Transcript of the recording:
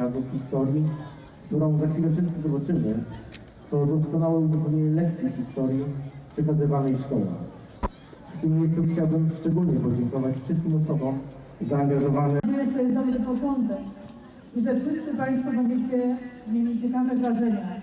pokazu historii, którą za chwilę wszyscy zobaczymy, to doskonałe uzupełnienie lekcji historii przekazywanej w szkołach. W tym miejscu chciałbym szczególnie podziękować wszystkim osobom zaangażowanym Nadzieję, że to jest dobry początek i że wszyscy Państwo będziecie mieli ciekawe wrażenia.